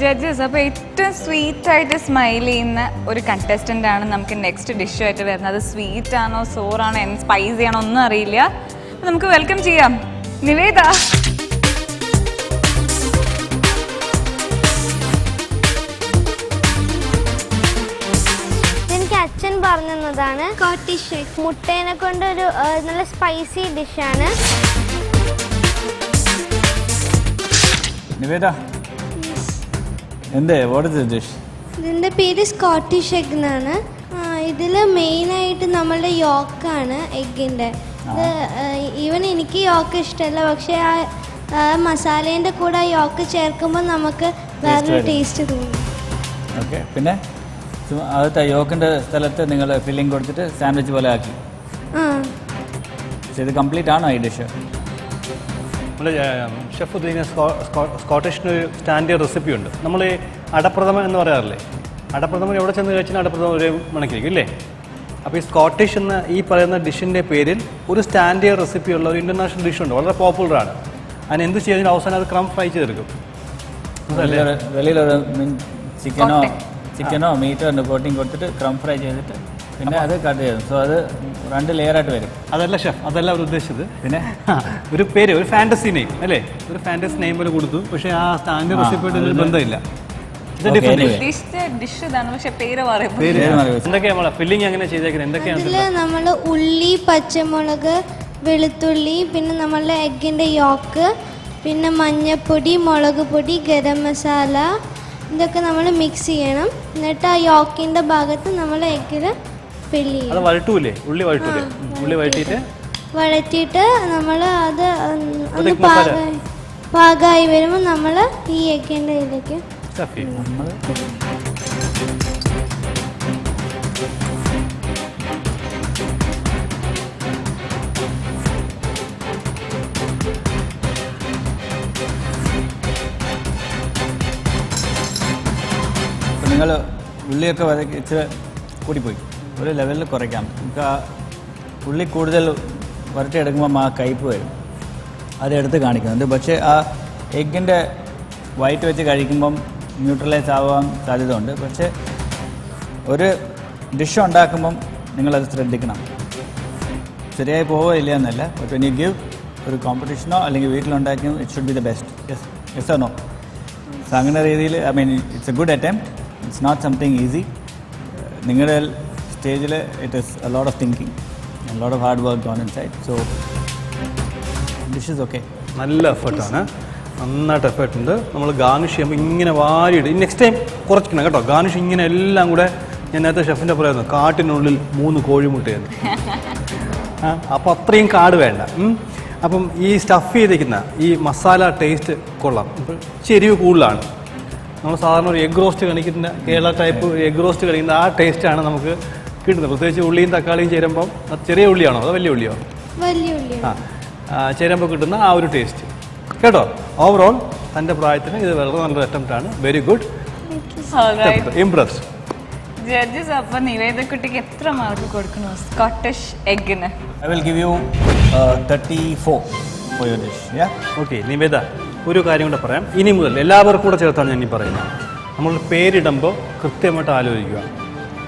Judges അപ്പോൾ ഏറ്റവും sweet ആയിട്ട് സ്മൈൽ ചെയ്യുന്ന ഒരു കണ്ടസ്റ്റന്റ് ആണ് നമുക്ക് നെക്സ്റ്റ് ഡിഷുമായിട്ട് വരുന്നത്. സ്വീറ്റ് ആണോ സോറാണോ സ്പൈസി ആണോ ഒന്നും അറിയില്ല. നമുക്ക് വെൽക്കം ചെയ്യാം. നിവേദ. എനിക്ക് അച്ഛൻ പറഞ്ഞു തന്നതാണ് കോട്ടിഷ് മുട്ടേനെ കൊണ്ട് ഒരു നല്ല സ്പൈസി ഡിഷാണ് നിവേദ എന്തേ വാട്ട് ഇസ് ഡിഷ് ഇതിന്റെ പേര് സ്കോട്ടിഷ് എഗ് എന്നാണ്. ഇതിൽ മെയിനായിട്ട് നമ്മളുടെ യോക്കാണ് എഗ്ഗിന്റെ ഇത് ഈവൻ എനിക്ക് യോക്ക് ഇഷ്ടമല്ല പക്ഷേ ആ മസാലേന്റെ മസാലേന്റെ കൂടെ യോക്ക് ചേർക്കുമ്പോൾ നമുക്ക് വേറൊരു ടേസ്റ്റ് തോന്നും. ഓക്കെ പിന്നെ? അകത്തെ യോക്കിന്റെ സ്ഥലത്ത് നിങ്ങൾ ഫില്ലിംഗ് കൊടുത്തിട്ട് സാൻഡ്വിച്ച് പോലെ ആക്കി. ഇത് കംപ്ലീറ്റ് ആണോ ഈ ഡിഷ് ഷെഫ് ഉദ്ദീന സ്കോട്ടിഷിന് ഒരു സ്റ്റാൻഡേർഡ് റെസിപ്പി ഉണ്ട്. നമ്മൾ ഈ അടപ്രഥമൻ എന്ന് പറയാറില്ലേ? അടപ്രഥമൻ എവിടെ ചെന്ന് കഴിച്ചാൽ അടപ്രഥമൻ ഒരു മണിക്കിരിക്കും ഇല്ലേ? അപ്പോൾ ഈ സ്കോട്ടിഷ് എന്ന ഈ പറയുന്ന ഡിഷിന്റെ പേരിൽ ഒരു സ്റ്റാൻഡേർഡ് റെസിപ്പി ഉള്ള ഒരു ഇന്റർനാഷണൽ ഉണ്ട്. വളരെ പോപ്പുലറാണ്. അതിന് എന്ത് ചെയ്യുന്നതിന് അവസാനം അത് ക്രം ഫ്രൈ ചെയ്തെടുക്കും. വെളിയിലൊരു ചിക്കനോ. ചിക്കനോ മീറ്റോ കോട്ടിങ് കൊടുത്തിട്ട് ക്രം ഫ്രൈ ചെയ്തിട്ട് പിന്നെ അത് കട്ട് ചെയ്യും സോ അത് രണ്ട് ലെയർ ആയിട്ട് വരും. അതല്ല ഷെഫ് അതല്ല അവർ ഉദ്ദേശിച്ചത്. പിന്നെ ഒരു പേര് ഒരു ഫാന്റസി നെയിം അല്ലേ? ഒരു ഫാന്റസി നെയിം പോലെ കൊടുത്തു. പക്ഷേ ആ സ്റ്റാൻഡ് റെസിപ്പിയായിട്ട് ഒരു ബന്ധമില്ല. നമ്മൾ ഉള്ളി പച്ചമുളക് വെളുത്തുള്ളി പിന്നെ നമ്മളുടെ എഗ്ഗിന്റെ യോക്ക് പിന്നെ മഞ്ഞപ്പൊടി മുളക് പൊടി ഗരം മസാല ഇതൊക്കെ നമ്മൾ മിക്സ് ചെയ്യണം. എന്നിട്ട് ആ യോക്കിന്റെ ഭാഗത്ത് നമ്മൾ എഗ്ഗിൽ ഫില്ല് അത് വഴട്ടൂലേ ഉള്ളി വഴട്ടൂലേ ഉള്ളി വഴറ്റിയിട്ട് വഴറ്റിയിട്ട് നമ്മൾ അത് ഒന്ന് പാകമായി പാകമായി വരുമ്പോൾ നമ്മൾ ഈ എഗ്ഗിന്റെ ഇതിലേക്ക് നിങ്ങൾ ഉള്ളിയൊക്കെ വരക്കി ഇച്ചിരി കൂടിപ്പോയി. ഒരു ലെവലിൽ കുറയ്ക്കാം. നമുക്ക് ആ പുള്ളി കൂടുതൽ വരട്ടിയെടുക്കുമ്പം ആ കയ്പ് വരും. അത് എടുത്ത് കാണിക്കുന്നുണ്ട് പക്ഷേ ആ എഗ്ഗിന്റെ വൈറ്റ് വെച്ച് കഴിക്കുമ്പം ന്യൂട്രലൈസ് ആവാൻ സാധ്യതയുണ്ട്. പക്ഷേ ഒരു ഡിഷ് ഉണ്ടാക്കുമ്പം നിങ്ങളത് ശ്രദ്ധിക്കണം. ശരിയായി പോവോ ഇല്ല എന്നല്ല. ബട്ട് വെൻ യു ഗിവ് ഒരു കോമ്പറ്റീഷനോ അല്ലെങ്കിൽ വീട്ടിലുണ്ടാക്കിയോ it should be the best yes yes oh no അങ്ങനെ രീതിയിൽ I mean it's a good attempt it's not something easy നിങ്ങളുടെ സ്റ്റേജിൽ it is a lot of thinking lot of hard work on inside so dish is okay നല്ല എഫേർട്ടാണ് നന്നായിട്ട് effort ഉണ്ട്. നമ്മൾ garnish ചെയ്യുമ്പോൾ ഇങ്ങനെ വാരിയിടും നെക്സ്റ്റ് ടൈം കുറച്ചിക്കണം കേട്ടോ. ഗാർണിഷ് ഇങ്ങനെ എല്ലാം കൂടെ ഞാൻ നേരത്തെ ഷെഫിന്റെ പറയുന്നത് കാട്ടിനുള്ളിൽ മൂന്ന് കോഴിമുട്ടയെന്ന് ആ അപ്പോൾ അത്രയും കാട് വേണ്ട. അപ്പം ഈ സ്റ്റഫ് ചെയ്തിരിക്കുന്ന ഈ മസാല ടേസ്റ്റ് കൊള്ളാം. ഇപ്പോൾ ചെരിവ് കൂടുതലാണ്. നമ്മൾ സാധാരണ ഒരു എഗ് റോസ്റ്റ് കഴിക്കുന്ന കേരള ടൈപ്പ് എഗ് റോസ്റ്റ് കഴിക്കുന്ന ആ ടേസ്റ്റാണ് നമുക്ക് കിട്ടുന്നത് പ്രത്യേകിച്ച് ഉള്ളിയും തക്കാളിയും ചേരുമ്പം അത് ചെറിയ ഉള്ളിയാണോ? അതോ വലിയ ഉള്ളിയോ? വലിയ ഉള്ളി ആ ചേരുമ്പോൾ കിട്ടുന്ന ആ ഒരു ടേസ്റ്റ് കേട്ടോ? ഓവറോൾ തന്റെ പ്രായത്തിന് ഇത് വളരെ നല്ലൊരു അറ്റംപ്റ്റ് ആണ്. വെരി ഗുഡ് ഇംപ്രസ് ജഡ്ജസ് അപ്പൊ നിവേദക്കുട്ടിക്ക് എത്ര മാർക്ക് കൊടുക്കണോ Scottish എഗ്ഗിന് I will give you thirty four for your dish ya okay Niveda ഒരു കാര്യം കൂടെ പറയാം. ഇനി മുതൽ എല്ലാവർക്കും കൂടെ ചേർത്താണ് ഞാൻ ഈ പറയുന്നത്. നമ്മൾ പേരിടുമ്പോൾ കൃത്യമായിട്ട് ആലോചിക്കുക.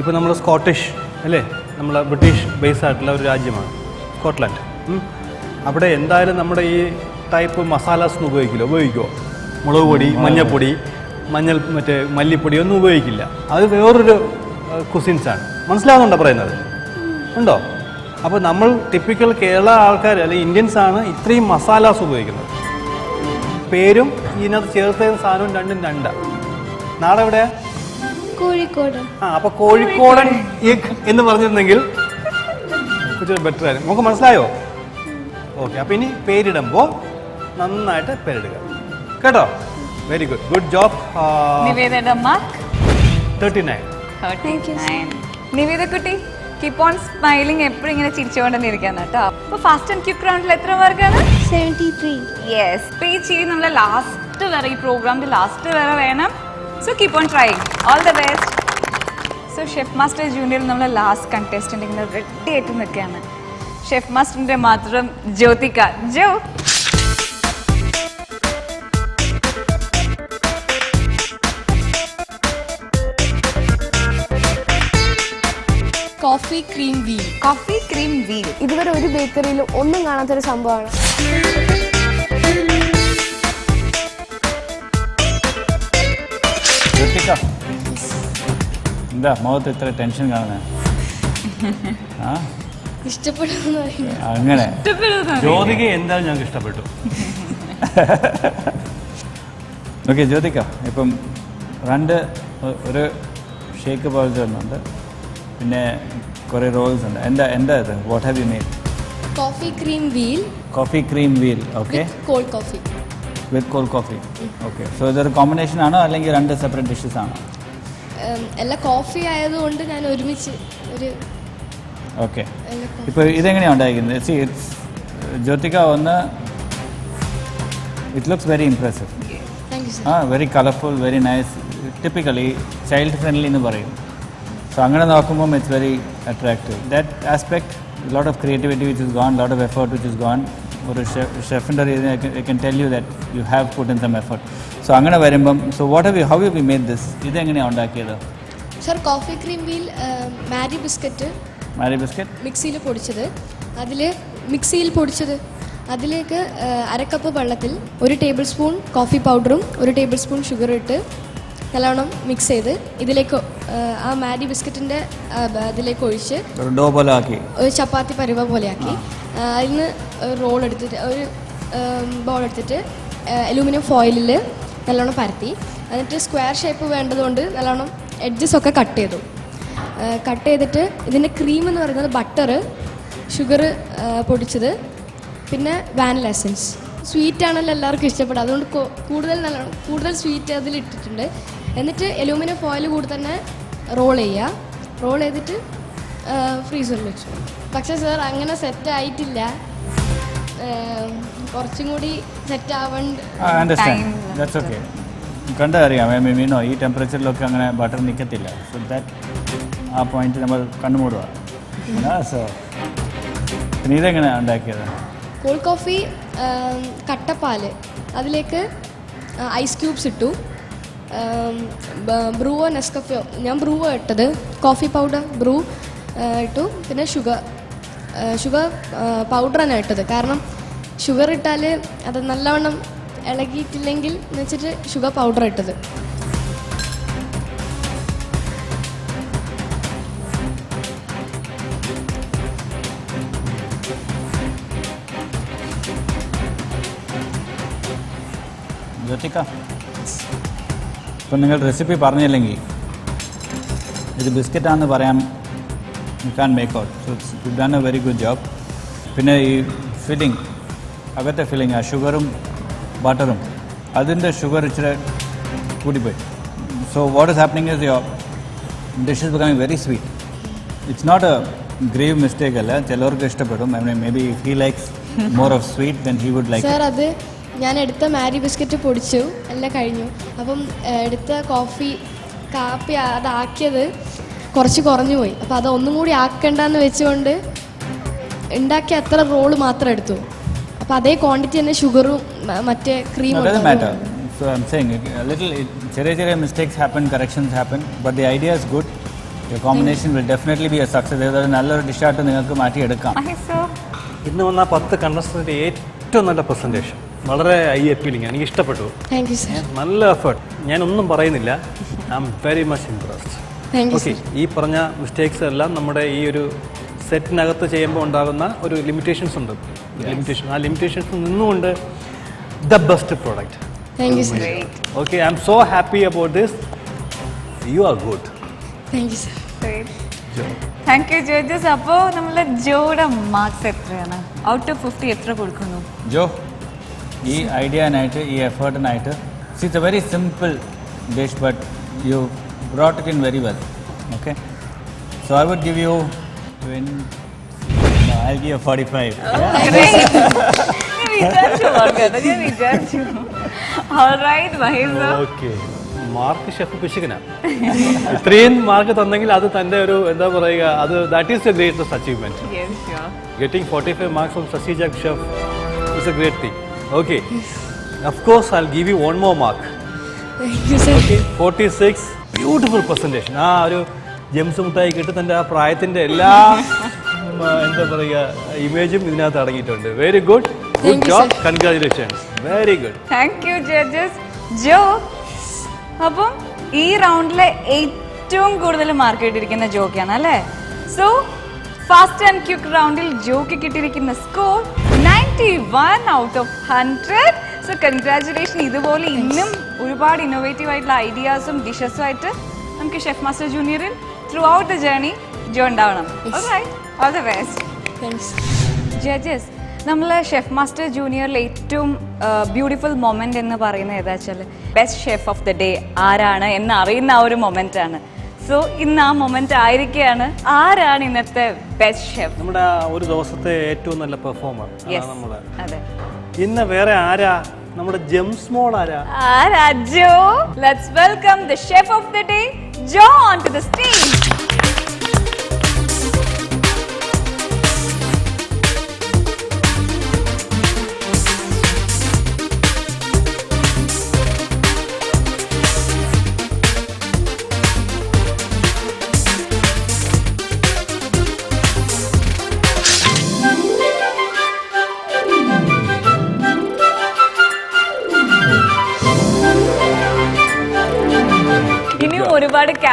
ഇപ്പോൾ നമ്മൾ സ്കോട്ടിഷ് അല്ലേ? നമ്മൾ ബ്രിട്ടീഷ് ബേസ് ആയിട്ടുള്ള ഒരു രാജ്യമാണ്. സ്കോട്ട്ലൻഡ്. അവിടെ എന്തായാലും നമ്മുടെ ഈ ടൈപ്പ് മസാലാസ് ഒന്നും ഉപയോഗിക്കില്ല. ഉപയോഗിക്കുമോ മുളക് പൊടി മഞ്ഞൾപ്പൊടി മഞ്ഞൾ മറ്റേ മല്ലിപ്പൊടി ഒന്നും ഉപയോഗിക്കില്ല. അത് വേറൊരു കുസിൻസാണ് മനസ്സിലാവുന്നുണ്ടോ പറയുന്നത്? ഉണ്ടോ? അപ്പോൾ നമ്മൾ ടിപ്പിക്കൽ കേരള ആൾക്കാർ അല്ലെങ്കിൽ ഇന്ത്യൻസ് ആണ് ഇത്രയും മസാലാസ് ഉപയോഗിക്കുന്നത്. പേരും ഇതിനകത്ത് ചേർത്ത സാധനവും രണ്ടും രണ്ടാണ് നാളെ എവിടെയാ കോഴിക്കോട്. ആ അപ്പോൾ കോഴിക്കോടൻ എഗ് എന്ന് പറഞ്ഞിരുന്നെങ്കിൽ ബെറ്റർ ആയിരുന്നു. നമുക്ക് മനസ്സിലായോ? ഓക്കെ അപ്പൊ ഇനി പേരിടുമ്പോൾ നന്നായിട്ട് പേരിടുക. കേട്ടോ? Very good good job thirty nine. നിവേദക്കുട്ടി keep on smiling എപ്പോഴും ഇങ്ങനെ ചിരിച്ചുകൊണ്ട് ഇരിക്കാന്ന് കേട്ടോ. അപ്പൊ ഫാസ്റ്റ് ആൻഡ് ക്യൂക്ക് റൗണ്ടിൽ എത്ര മാർക്കാണ്? സെവന്റി ത്രീ യെസ് പേ ചെയ്ത് നമ്മളെ ലാസ്റ്റ് വരെ ഈ പ്രോഗ്രാമിന്റെ ലാസ്റ്റ് വരെ വേണം. So keep on try all the best so chef master junior നമ്മളെ ലാസ്റ്റ് കണ്ടസ്റ്റന്റ് ഇങ്ങനെ റെഡി ആയിട്ട് നിൽക്കുകയാണ്. ഷെഫ് മാസ്റ്ററിന്റെ മാത്രം Jyothika. Jo. Coffee cream wheel wheel ഇതുവരെ ഒരു ബേക്കറിയിലും ഒന്നും കാണാത്തൊരു സംഭവമാണ്. എന്താ മുഖത്ത് ഇത്ര ടെൻഷൻ കാണുന്നത് ആ? അങ്ങനെ. ജ്യോതിക എന്തായാലും ഞങ്ങൾക്ക് ഇഷ്ടപ്പെട്ടു. ഓക്കെ ജ്യോതിക ഇപ്പം രണ്ട് ഒരു ഷേക്ക് പോലത്തെ ഒന്നുണ്ട്. പിന്നെ കുറേ റോൾസ് ഉണ്ട്. എന്താ എന്താ ഇത്? What have you made coffee cream wheel coffee cream wheel okay cold coffee with cold coffee. Okay. So ഇതൊരു കോമ്പിനേഷൻ ആണോ? അല്ലെങ്കിൽ രണ്ട് സെപ്പറേറ്റ് ഡിഷസ് ആണോ? എല്ലാം കോഫി ആയതുകൊണ്ട് ഞാൻ ഒരുമിച്ച് ഒരു ഓക്കെ. ഇപ്പോൾ ഇതെങ്ങനെയാണ് ഉണ്ടായിരിക്കുന്നത്? സി ഇറ്റ്സ് ജ്യോതിക ഒന്ന് it looks very impressive ah very colourful very nice typically child friendly എന്ന് പറയും. സോ അങ്ങനെ നോക്കുമ്പം it's very attractive that aspect lot of creativity which is gone lot of effort which is gone ഒരു ഷെഫിന്റെ I can tell you that you have put in some effort so അങ്ങനെ വരുമ്പം so what have you how you we made this ഇതെങ്ങനെയാണ് ഉണ്ടാക്കിയത്? Sir coffee cream wheel Marie biscuit Marie biscuit മിക്സിയിൽ പൊടിച്ചത്. അതിൽ മിക്സിയിൽ പൊടിച്ചത്. അതിലേക്ക് അരക്കപ്പ് അര കപ്പ് വെള്ളത്തിൽ ഒരു ടേബിൾ സ്പൂൺ കോഫി പൗഡറും ഒരു ടേബിൾ സ്പൂൺ ഷുഗർ ഇട്ട് നല്ലോണം മിക്സ് ചെയ്ത് ഇതിലേക്ക് ആ, മാഡി ബിസ്ക്കറ്റിന്റെ ബിസ്ക്കറ്റിന്റെ ഇതിലേക്ക് ഒഴിച്ച് ഒരു ഡോ പോലെ ആക്കി. ഒരു ചപ്പാത്തി പരുവ പോലെയാക്കി അതിൽ നിന്ന് റോൾ എടുത്തിട്ട് ഒരു ബോൾ എടുത്തിട്ട് അലൂമിനിയം ഫോയിലിൽ നല്ലോണം പരത്തി. എന്നിട്ട് സ്ക്വയർ ഷേപ്പ് വേണ്ടതുകൊണ്ട് നല്ലോണം എഡ്ജസ് ഒക്കെ കട്ട് ചെയ്തു. കട്ട് ചെയ്തിട്ട് ഇതിന്റെ ക്രീം എന്ന് പറയുന്നത് ബട്ടർ ഷുഗർ പൊടിച്ചത് പിന്നെ വാനില എസൻസ് സ്വീറ്റ് ആണല്ലോ എല്ലാവർക്കും ഇഷ്ടപ്പെടുക. അതുകൊണ്ട് കൂടുതൽ നല്ല കൂടുതൽ സ്വീറ്റ് അതിൽ ഇട്ടിട്ടുണ്ട്. എന്നിട്ട് അലൂമിനിയം ഫോയിൽ കൂടി തന്നെ റോൾ ചെയ്യുക. റോൾ ചെയ്തിട്ട് ഫ്രീസറിൽ വെച്ചു. പക്ഷേ സാർ അങ്ങനെ സെറ്റ് ആയിട്ടില്ല. കുറച്ചും കൂടി സെറ്റ് ആവണ്ട് കണ്ടറിയാം മീനോ ഈ ടെമ്പറേച്ചറിലൊക്കെ അങ്ങനെ ബട്ടർ നിൽക്കത്തില്ല സോ ദാറ്റ് ആ പോയിന്റ് നമ്മൾ കണ്ണുമൂടുക ഇതെങ്ങനെയാണ് ഉണ്ടാക്കിയത്? കോൾഡ് കോഫി ഏം, കട്ടപ്പാൽ. അതിലേക്ക് ഐസ് ക്യൂബ്സ് ഇട്ടു. ബ്രൂവോ നെസ്കഫയോ. ഞാൻ ബ്രൂവോ ഇട്ടത്. കോഫി പൗഡർ ബ്രൂ ഇട്ടു. പിന്നെ ഷുഗർ ഷുഗർ പൗഡറാണ് ഇട്ടത്. കാരണം ഷുഗർ ഇട്ടാൽ അത് നല്ലവണ്ണം ഇളകിയിട്ടില്ലെങ്കിൽ എന്ന് വെച്ചിട്ട് ഷുഗർ പൗഡർ ഇട്ടത്. ജ്യോതിക ഇപ്പം നിങ്ങൾ റെസിപ്പി പറഞ്ഞില്ലെങ്കിൽ ഇത് ബിസ്ക്കറ്റാണെന്ന് പറയാൻ can make out so you done a very good job പിന്നെ ഈ ഫില്ലിംഗ് അകത്തെ ഫില്ലിംഗ് ആ ഷുഗറും ബട്ടറും അതിന്റെ ഷുഗർ ഇച്ചിരി കൂടിപ്പോയി. So what is happening is your dish is becoming very sweet it's not a grave mistake അല്ല. ചിലവർക്ക് ഇഷ്ടപ്പെടും. May be he likes more of sweet than he would like അത് ഞാൻ എടുത്ത മാരി ബിസ്ക്കറ്റ് പൊടിച്ചു എല്ലാം കഴിഞ്ഞു അപ്പം എടുത്ത കോഫി കാപ്പി അതാക്കിയത് കുറച്ച് കുറഞ്ഞു പോയി അപ്പോൾ അതൊന്നും ഒന്നും കൂടി ആക്കണ്ടെന്ന് വെച്ചുകൊണ്ട് ഉണ്ടാക്കിയ അത്ര റോൾ മാത്രം എടുത്തു അപ്പോൾ അതേ ക്വാണ്ടിറ്റി തന്നെ ഷുഗറും മറ്റേ ക്രീമും. So I'm saying a little it, ചെറിയ ചെറിയ mistakes happen corrections happen but the idea is good. Your combination will definitely be a success. അതൊരു നല്ലൊരു ഡിഷായിട്ട് നിങ്ങൾക്ക് മാറ്റിയെടുക്കാം ഇന്ന് വന്ന പത്ത് കണ്ടസ്റ്റന്റിന്റെ ഏറ്റവും നല്ല പ്രസന്റേഷൻ വളരെ ഐ അപ്പീലിംഗ് എനിക്ക് ഇഷ്ടപ്പെട്ടു. താങ്ക് യു സാർ നല്ല എഫേർട്ട് ഞാനൊന്നും പറയുന്നില്ല. I am very much impressed thank you okay ഈ പറഞ്ഞ മിസ്റ്റേക്സ് എല്ലാം നമ്മുടെ ഈ ഒരു സെറ്റിനകത്ത് ചെയ്യുമ്പോൾ ഉണ്ടാകുന്ന ഒരു ലിമിറ്റേഷൻസ് ഉണ്ട്. ലിമിറ്റേഷൻ ആ ലിമിറ്റേഷൻസ് നിന്നുകൊണ്ട് the best product thank you sir okay I am so happy about this you are good thank you sir thank you judges അപ്പോൾ നമ്മളെ ജോയുടെ മാർക്സ് എത്രയാണ്? ഔട്ട് ഓഫ് ഫിഫ്റ്റി എത്ര കൊടുക്കുന്നു? ജോ ഈ ഐഡിയ ഐഡിയനായിട്ട് ഈ എഫേർട്ടിനായിട്ട് it's a very simple dish but you brought it in very well okay so I would give you forty five Mahesh sir. Okay mark chef പിശുകനാണ് ഇത്രയും മാർക്ക് തന്നെങ്കിൽ അത് തന്റെ ഒരു എന്താ പറയുക അത് that is a greatest achievement Yes, sure. Getting 45 marks from Sashi chef is a great thing thing. Okay. Of course, I give you one more mark. Forty six beautiful Okay. 46. Beautiful presentation. ആ ഒരു Gems മുട്ടായി കിട്ടി തന്റെ ആ പ്രായത്തിന്റെ എല്ലാ എന്താ പറയുക ഇമേജും ഇതിനകത്ത് അടങ്ങിയിട്ടുണ്ട് very good good job congratulations very good thank you judges Jo അപ്പം ഈ റൗണ്ടിലെ ഏറ്റവും കൂടുതൽ മാർക്ക് കിട്ടിയിരിക്കുന്ന ജോക്കാണ് അല്ലേ സോ ഫാസ്റ്റ് ആൻഡ് ക്യുക്ക് റൗണ്ടിൽ ജോക്ക് കിട്ടിയിരിക്കുന്ന score ninety one out of hundred so congratulation ഇതുപോലെ ഇന്നും ഒരുപാട് ഇന്നോവേറ്റീവ് ആയിട്ടുള്ള ഐഡിയാസും ഡിഷസും ആയിട്ട് നമുക്ക് ഷെഫ് മാസ്റ്റർ ജൂനിയറിൽ ത്രൂ ഔട്ട് ദ ജേർണി ജോ ഉണ്ടാവണം ഓൾ ദ ബെസ്റ്റ് ജഡ്ജസ് നമ്മൾ ഷെഫ് മാസ്റ്റർ ജൂനിയറിൽ ഏറ്റവും ബ്യൂട്ടിഫുൾ മൊമെന്റ് എന്ന് പറയുന്നത് ഏതാ വെച്ചാൽ best chef of the day ആരാണ് എന്ന് അറിയുന്ന ആ ഒരു മൊമെന്റ് ആണ്. സോ ഇന്ന് ആ മൊമെന്റ് ആയിരിക്കുകയാണ് ആരാണ് ഇന്നത്തെ ബെസ്റ്റ് ഷെഫ് നമ്മുടെ ഒരു ദിവസത്തെ ഏറ്റവും നല്ല പെർഫോമർ അതെ ഇന്ന് വേറെ ആരാ? നമ്മുടെ ജെംസ് മോൾ ആരാ? ആരാ Jo? Let's welcome the chef of the day Jo on to the stage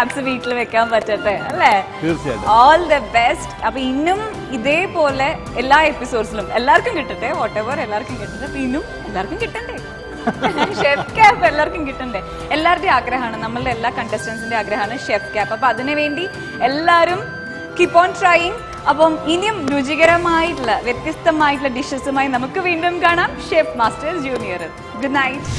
caps വീട്ടിൽ വെക്കാൻ പറ്റട്ടെ അല്ലേ? ഓൾ ദ ബെസ്റ്റ് അപ്പൊ ഇന്നും ഇതേപോലെ എല്ലാ എപ്പിസോഡ്സിലും എല്ലാവർക്കും കിട്ടട്ടെ വാട്ട് എവർ എല്ലാവർക്കും കിട്ടട്ടെ. അപ്പൊ ഇന്നും എല്ലാവർക്കും കിട്ടണ്ടേ? ഷെഫ് ക്യാപ്പ് എല്ലാവർക്കും കിട്ടണ്ടേ? എല്ലാവരുടെയും ആഗ്രഹമാണ് നമ്മളുടെ എല്ലാ കണ്ടസ്റ്റൻസിന്റെ ആഗ്രഹമാണ് ഷെഫ് ക്യാപ്പ് അപ്പൊ അതിനുവേണ്ടി എല്ലാവരും കീപ്പ് ഓൺ ട്രൈയിങ് അപ്പം ഇനിയും രുചികരമായിട്ടുള്ള വ്യത്യസ്തമായിട്ടുള്ള ഡിഷസുമായി നമുക്ക് വീണ്ടും കാണാം chef masters junior good night